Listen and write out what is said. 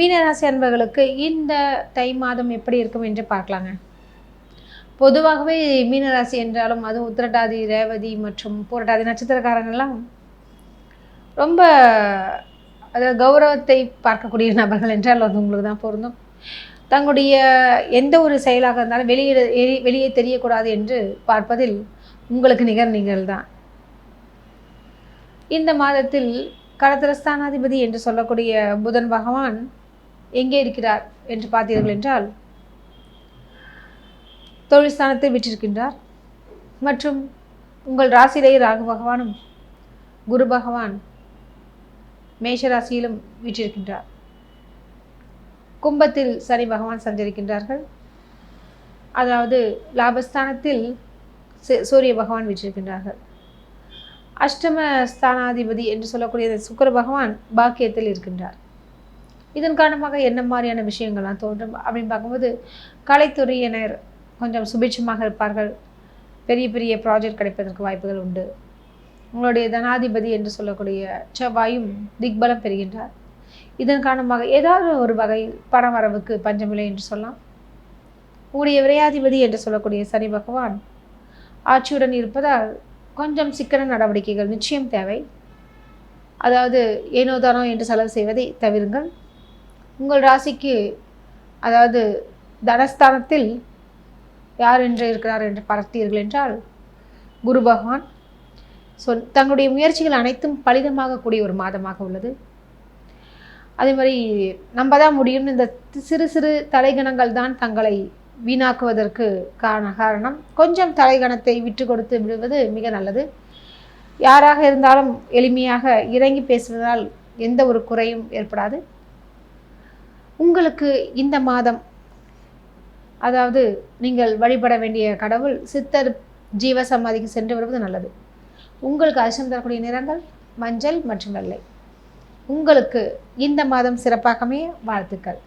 மீனராசி அன்பர்களுக்கு இந்த தை மாதம் எப்படி இருக்கும் என்று பார்க்கலாங்க. பொதுவாகவே மீனராசி என்றாலும் அது உத்திரட்டாதி ரேவதி மற்றும் பூரட்டாதி நட்சத்திரக்காரங்கள்லாம் ரொம்ப அதாவது கௌரவத்தை பார்க்கக்கூடிய நபர்கள் என்றால் அது உங்களுக்கு தான் பொருந்தும். தங்களுடைய எந்த ஒரு செயலாக இருந்தாலும் வெளியிட வெளியே தெரியக்கூடாது என்று பார்ப்பதில் உங்களுக்கு நிகர் நீங்கள் தான். இந்த மாதத்தில் கடத்திரஸ்தானாதிபதி என்று சொல்லக்கூடிய புதன் பகவான் எங்கே இருக்கிறார் என்று பார்த்தீர்கள் என்றால் தொழில் ஸ்தானத்தை விற்றிருக்கின்றார் மற்றும் உங்கள் ராசியிலேயே ராகு பகவானும் குரு பகவான் மேஷ ராசியிலும் வீற்றிருக்கின்றார். கும்பத்தில் சனி பகவான் சஞ்சரிக்கின்றார்கள். அதாவது லாபஸ்தானத்தில் சூரிய பகவான் வீற்றிருக்கின்றார்கள். அஷ்டம ஸ்தானாதிபதி என்று சொல்லக்கூடிய சுக்கர பகவான் பாக்கியத்தில் இருக்கின்றார். இதன் காரணமாக என்ன மாதிரியான விஷயங்கள்லாம் தோன்றும் அப்படின்னு பார்க்கும்போது கலைத்துறையினர் கொஞ்சம் சுபிட்சமாக இருப்பார்கள். பெரிய பெரிய ப்ராஜெக்ட் கிடைப்பதற்கு வாய்ப்புகள் உண்டு. உங்களுடைய தனாதிபதி என்று சொல்லக்கூடிய செவ்வாயும் திக்பலம் பெறுகின்றார். இதன் காரணமாக ஏதாவது ஒரு வகையில் பணவரவுக்கு பஞ்சமில்லை என்று சொல்லலாம். உங்களுடைய விரையாதிபதி என்று சொல்லக்கூடிய சனி பகவான் ஆட்சியுடன் இருப்பதால் கொஞ்சம் சிக்கன நடவடிக்கைகள் நிச்சயம் தேவை. அதாவது ஏனோதானோ என்று செலவு செய்வதை தவிருங்கள். உங்கள் ராசிக்கு அதாவது தனஸ்தானத்தில் யார் என்று இருக்கிறார் என்று பார்த்தீர்கள் என்றால் குரு பகவான். ஸோ தங்களுடைய முயற்சிகள் அனைத்தும் பலிதமாகக்கூடிய ஒரு மாதமாக உள்ளது. அதே மாதிரி நம்ம தான் முடியும்னு இந்த சிறு சிறு தலைகணங்கள் தான் தங்களை வீணாக்குவதற்கு காரண காரணம். கொஞ்சம் தலைகணத்தை விட்டு கொடுத்து விடுவது மிக நல்லது. யாராக இருந்தாலும் எளிமையாக இறங்கி பேசுவதால் எந்த ஒரு குறையும் ஏற்படாது. உங்களுக்கு இந்த மாதம் அதாவது நீங்கள் வழிபட வேண்டிய கடவுள் சித்தர் ஜீவ சமாதிக்கு சென்று வருவது நல்லது. உங்களுக்கு அதிர்ஷ்டம் தரக்கூடிய நிறங்கள் மஞ்சள் மற்றும் வெள்ளை. உங்களுக்கு இந்த மாதம் சிறப்பாகவே வாழ்த்துக்கள்.